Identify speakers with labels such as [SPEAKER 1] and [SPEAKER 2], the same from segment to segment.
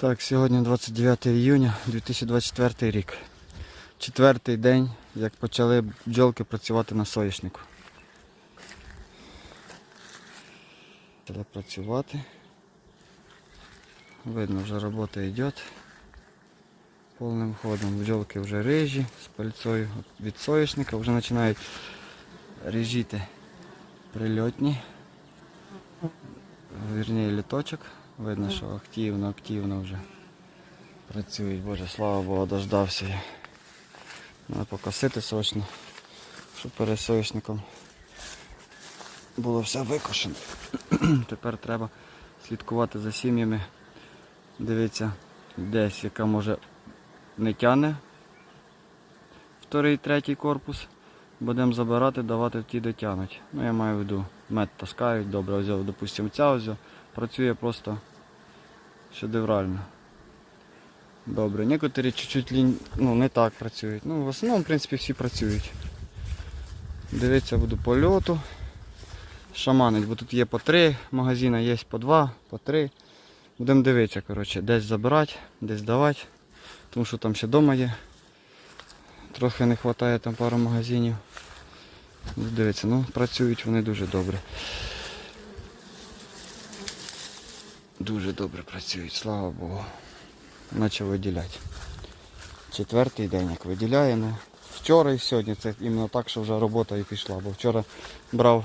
[SPEAKER 1] Так, сьогодні 29 іюня 2024 рік. Четвертий день, як почали бджолки працювати на соняшнику. Почали працювати. Видно, вже робота йде. Повним ходом. Бджолки вже рижі з пальцою від соняшника, вже починають ріжіти прильотні. Вірніше літочок. Видно, що активно, активно вже працюють. Боже, слава Богу, дождався я. Треба покосити сочно, щоб перед соняшником було все викошено. Тепер треба слідкувати за сім'ями. Дивіться, десь яка може не тяне вторий, третій корпус. Будемо забирати, давати в ті дотягнуть. Ну я маю в виду, мед таскають, добре, ось, допустимо, ця ось працює просто шедеврально. Добре, некоторі чуть-чуть ну, не так працюють. Ну, в основному, в принципі, всі працюють. Дивитися буду по льоту. Шаманить, бо тут є по три магазини, є по два, по три. Будемо дивитися, коротше, десь забирати, десь давати. Тому що там ще вдома є. Трохи не вистачає там пару магазинів. Дивіться, ну працюють вони дуже добре. Дуже добре працюють, слава Богу. Наче виділяти. Четвертий день як виділяє. Вчора і сьогодні це іменно так, що вже робота і пішла. Бо вчора брав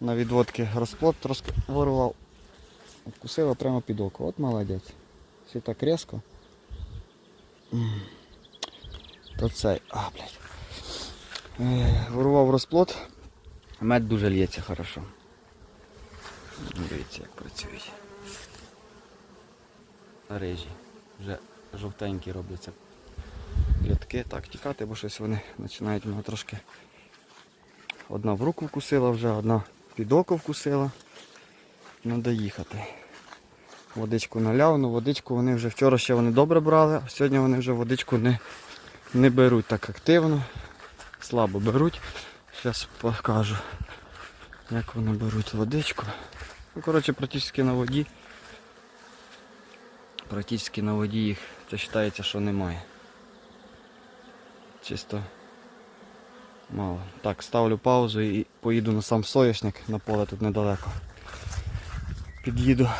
[SPEAKER 1] на відводки розплод, трошки горував. Вкусила прямо під око. От молодець. Все так різко. То цей. А, блядь. Е, Вирував розплод. Мед дуже лється хорошо. Дивіться, як працюють. Рижі. Вже жовтенькі робляться літки. Так, тікати, бо щось вони починають мене трошки. Одна в руку вкусила вже, одна під око вкусила. Треба їхати. Водичку наляв, ну водичку вони вже вчора ще вони добре брали, а сьогодні вони вже водичку не, не беруть так активно. Слабо беруть. Зараз покажу, як вони беруть водичку. Ну, коротше, практично на воді. Практично на воді їх це вважається, що немає. Чисто мало. Так, ставлю паузу і поїду на сам соняшник на поле тут недалеко. Під'їду,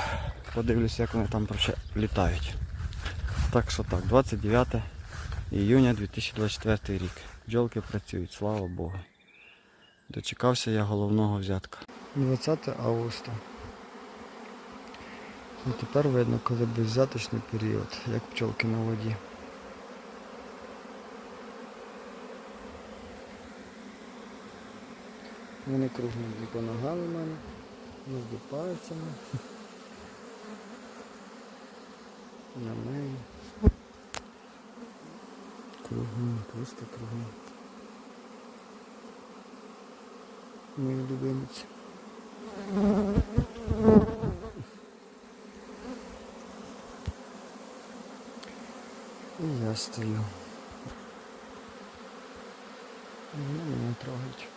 [SPEAKER 1] подивлюся, як вони там проще літають. Так що так, 29 іюня 2024 рік. Бджолки працюють, слава Богу. Дочекався я головного взятка. 20 августа. І тепер видно, коли безвзяточний період, як пчолки на воді. Вони кругом по ногам у мене, між пальцями. На мене. Кругом, просто кругом. Мої любимиці. І я стою. І Вони мене трогають.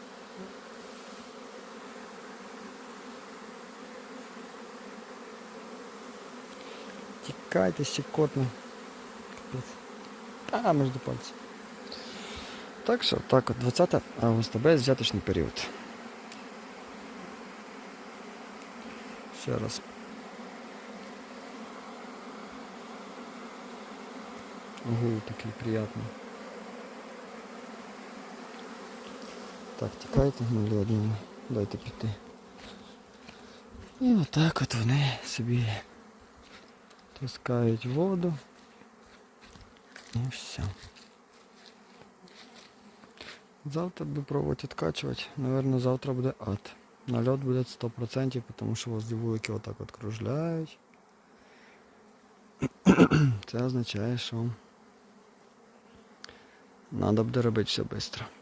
[SPEAKER 1] Тікайте, щекотно. Капець. А, між пальців. Так що, так от 20 августа без взяточний період. Ще раз. Гул такий приятний. Так, тікайте, мільйонів. Дайте піти. І отак от вони собі таскають воду. І все. Завтра буду пробувати відкачувати. Наверное, завтра буде ад. Нальот буде 100%, тому що возле вулики отак от кружляють. Це означає, що треба буде робити все швидко.